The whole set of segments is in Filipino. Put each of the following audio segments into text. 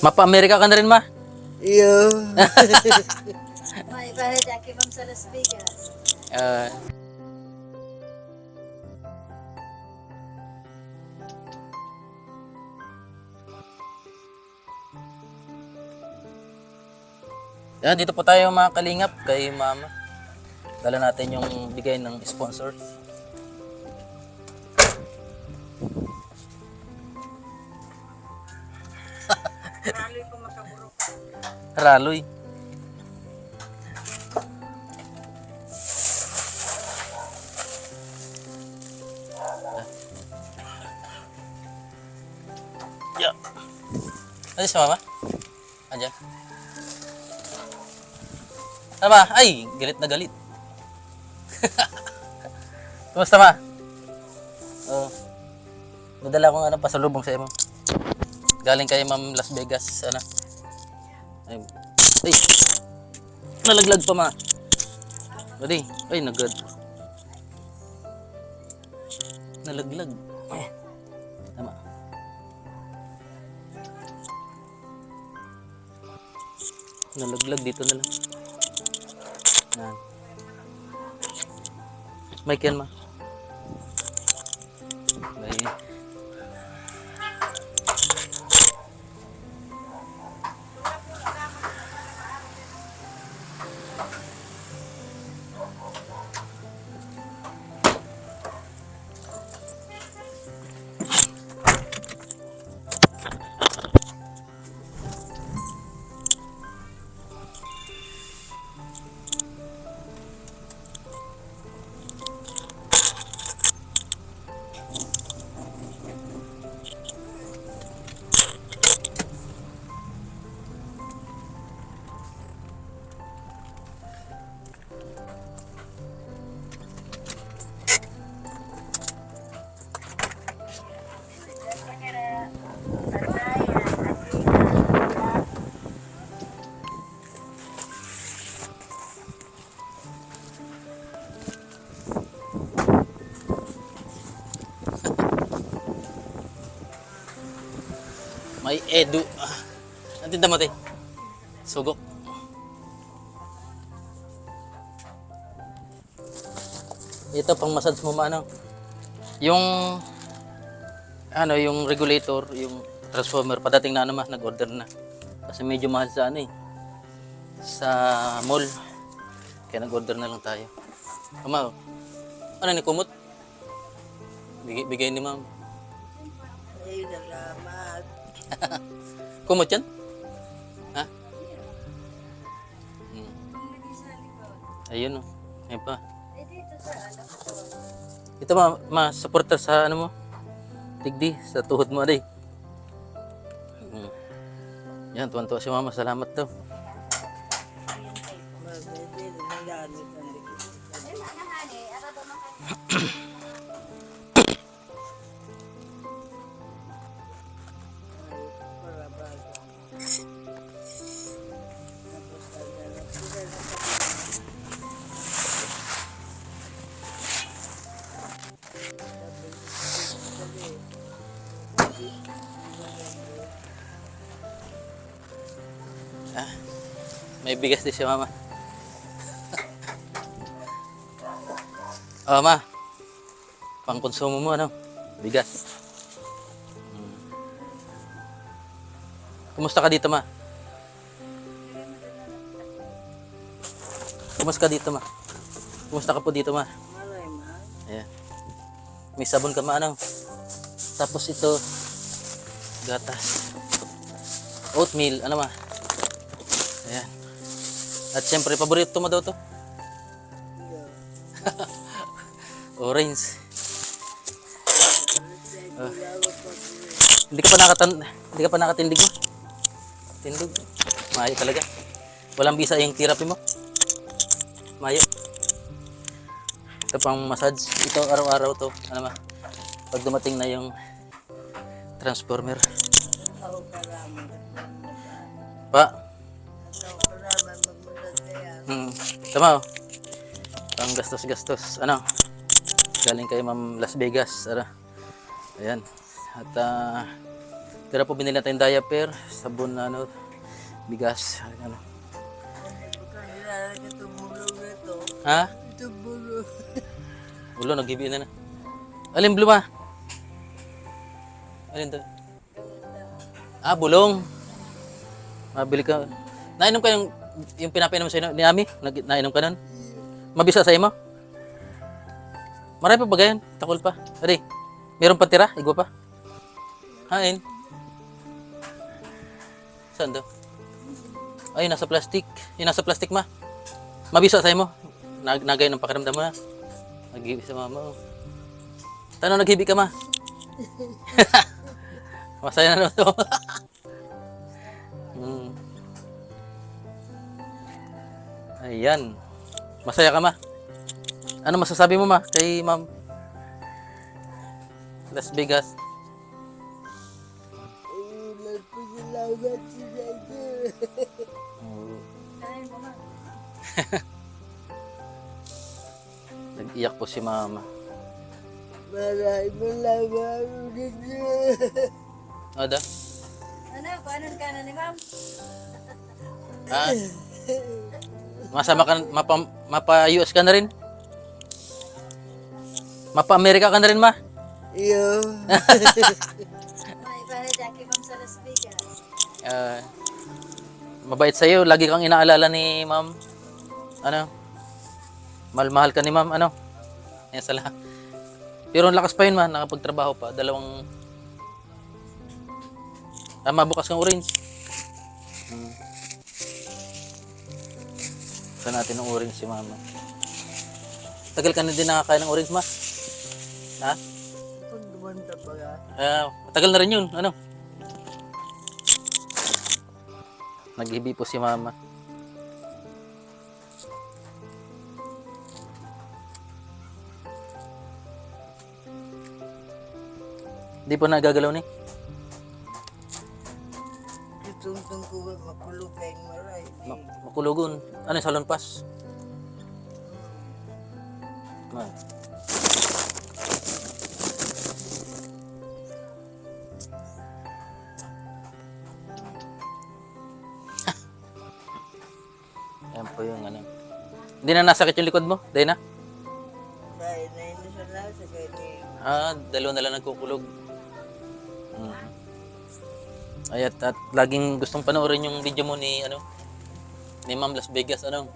Mapa-Amerika ka na rin, ma. Iyo. May ibahe daki bang sa Las Vegas. Ah. Yan, dito po tayo mga kalingap kay mama. Dala natin yung bigay ng sponsor. Raloy. Yeah. Ano si mama? Andiyan. Ano ba? Ay, galit na galit. Kumusta ma? Oh. Nadala ko ng ano, pasalubong sa imo. Galing kay Ma'am Las Vegas, ano? Ay, ay. Nalaglag pa ma. Adi, ay nagad. Nalaglag. Tama. Nalaglag dito na lang. Yan. Mic yan ma. May... May edu. Ah, Ang tinda mo, te. Sugok. Ito pang massage mo maano. Yung ano, yung regulator, yung transformer, padating na naman, nag-order na. Kasi medyo mahal sa ano eh. Sa mall. Kaya nag-order na lang tayo. Ama, ano ni kumot? Bigay, bigay ni ma'am. Ay, salamat. Kumot yan? Ha? Hmm. Ayun o. Ayun pa. Ito ma, ma supporter sa ano mo? Tigdi, sa tuhod mo aday. Hmm. Yan, tuwan-tuwa si mama. Salamat daw. Mabebe, Ah, may bigas din si mama. oh, ma. Pang konsumo mo, ano? Bigas. Hmm. Kumusta ka dito, ma? Kumusta ka dito, ma? Kumusta ka po dito, ma? Malay, ma. Ayan. May sabon ka, ma, ano? Tapos ito, gatas. Oatmeal, ano, ma? Ayan. At syempre, paborito mo daw to? Orange. Eh. Hindi ka pa nakatan hindi ka pa nakatindig mo. Tindog. Mayo talaga. Walang bisa yung therapy mo. Mayo. Ito pang massage. Ito araw-araw to. Ano ma? Pag dumating na yung transformer. Pa. Hmm. Tama oh. Pang gastos-gastos. Ano? Galing kay Ma'am Las Vegas. Ano? Ayan. At ah, Tira po binili natin diaper, sabon na ano, bigas. Ano. Ha? Ulo, nag-gibi na na. Alin blue ma? Alin to? Ah, bulong. Mabili ka. Nainom ka yung, yung pinapainom sa'yo ni Ami? Nainom ka nun? Mabisa sa'yo mo? Marami pa ba ganyan? Takol pa. Adi, meron pa tira? Igwa pa? Hain. Saan daw? Ay, nasa plastic. Yung nasa plastic ma. Mabisa sa'yo mo? Nag nagay ng pakiramdam mo na. Naghibi sa mama. Tanong naghibi ka ma? Masaya na naman to. hmm. Ayan. Masaya ka ma? Ano masasabi mo ma kay ma'am? Las Vegas. Ulan po salamat si ma. Nag-iyak po si mama. Maraming salamat ulit O da? Ano, paano ka na ni ma'am? Ha? Masama ka, mapa, mapa-US ka na rin? Mapa-Amerika ka na rin ma? Yo. May pare Jackie ma'am sa Las Vegas. Ah, mabait sa'yo. Lagi kang inaalala ni ma'am. Ano? Mahal-mahal ka ni ma'am. Ano? Yan sala. Pero ang lakas pa yun ma. Nakapagtrabaho pa. Dalawang... Tama, bukas kang orange. Hmm. Saan natin ng orange si mama. Tagal ka na din nakakain ng orange ma. Ha? Pag dumanta pa ka. Ah, matagal na rin yun. Ano? Naghibi po si mama. Hindi po nagagalaw ni. Itungtong kayong maray. Ma- makulugon. Ano yung salon pass? Ma. Yan po yung ano. Hindi na nasakit yung likod mo, Dana? Dahil na yun lahat sa ganyan. Ah, dalawa na lang nagkukulog. Mm. Ay, at, laging gustong panoorin yung video mo ni, ano, ni Ma'am Las Vegas, ano?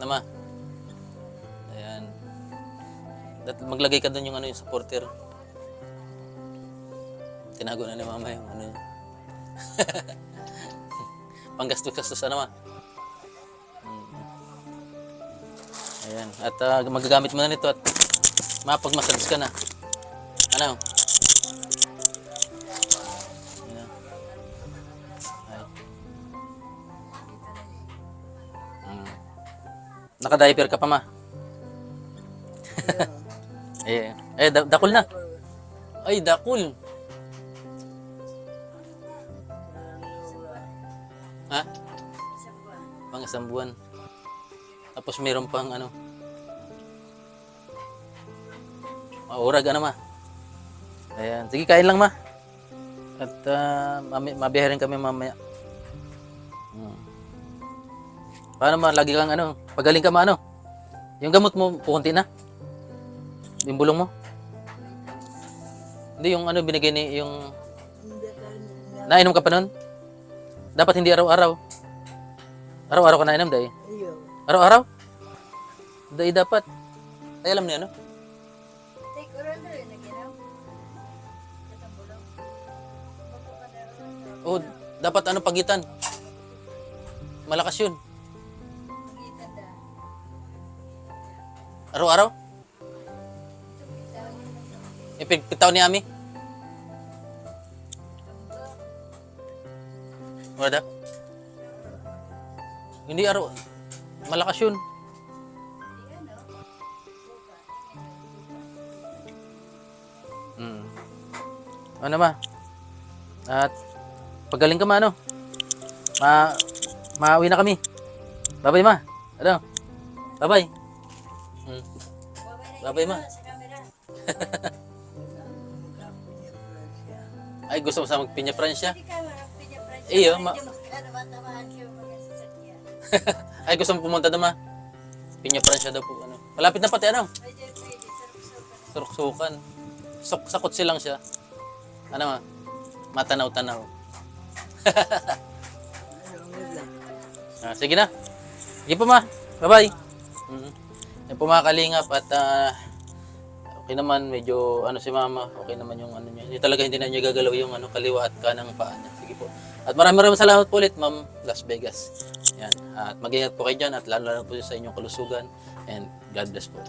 Nama? Ayan. At maglagay ka doon yung ano yung supporter. Tinago na ni Mama yung ano yun. Panggastos-gastos ano ma? Ayan. At ah, magagamit mo na nito at mapagmassage ka na. Ano? Naka-diaper ka pa ma? eh, eh da- dakul na. Ay, dakul. Ha? Pang isang buwan. Tapos meron pang ano. Maurag ano ma. Ayan. Sige, kain lang ma. At uh, mabiyahe rin kami mamaya. Paano ma? Lagi kang ano? Pagaling ka ma ano? Yung gamot mo, pukunti na? Yung bulong mo? Hindi, yung ano binigay ni, yung... Nainom ka pa nun? Dapat hindi araw-araw. Araw-araw ka nainom, dahil. Iyo. Araw-araw? Dahil dapat. Ay, alam niya, rin. Oh, dapat ano pagitan? Malakas yun. Araw-araw? Pigtaw ni Ami? Wala? Hindi araw. Malakas yun. Hmm. Ano ma? At pagaling ka ma ano? Ma maawi na kami. Bye-bye ma. Ano? Bye-bye. Hmm. Bye-bye ma. Ay, gusto mo sa magpinya Francia? Iyo, ma-. Ay, gusto mo pumunta ma? Pinya Francia daw po. Ano. Malapit na pati, ano? Suruksukan. Sok sakot silang siya. Ano ma? Matanaw-tanaw. ah, sige na. Sige po ma. Bye-bye. Yan po at ah, okay naman medyo ano si mama, okay naman yung ano niya. Hindi talaga hindi na niya gagalaw yung ano kaliwa at kanang paa niya. Sige po. At maraming maraming salamat po ulit, Ma'am Las Vegas. Yan. At mag-ingat po kayo dyan at lalo na po sa inyong kalusugan. And God bless po.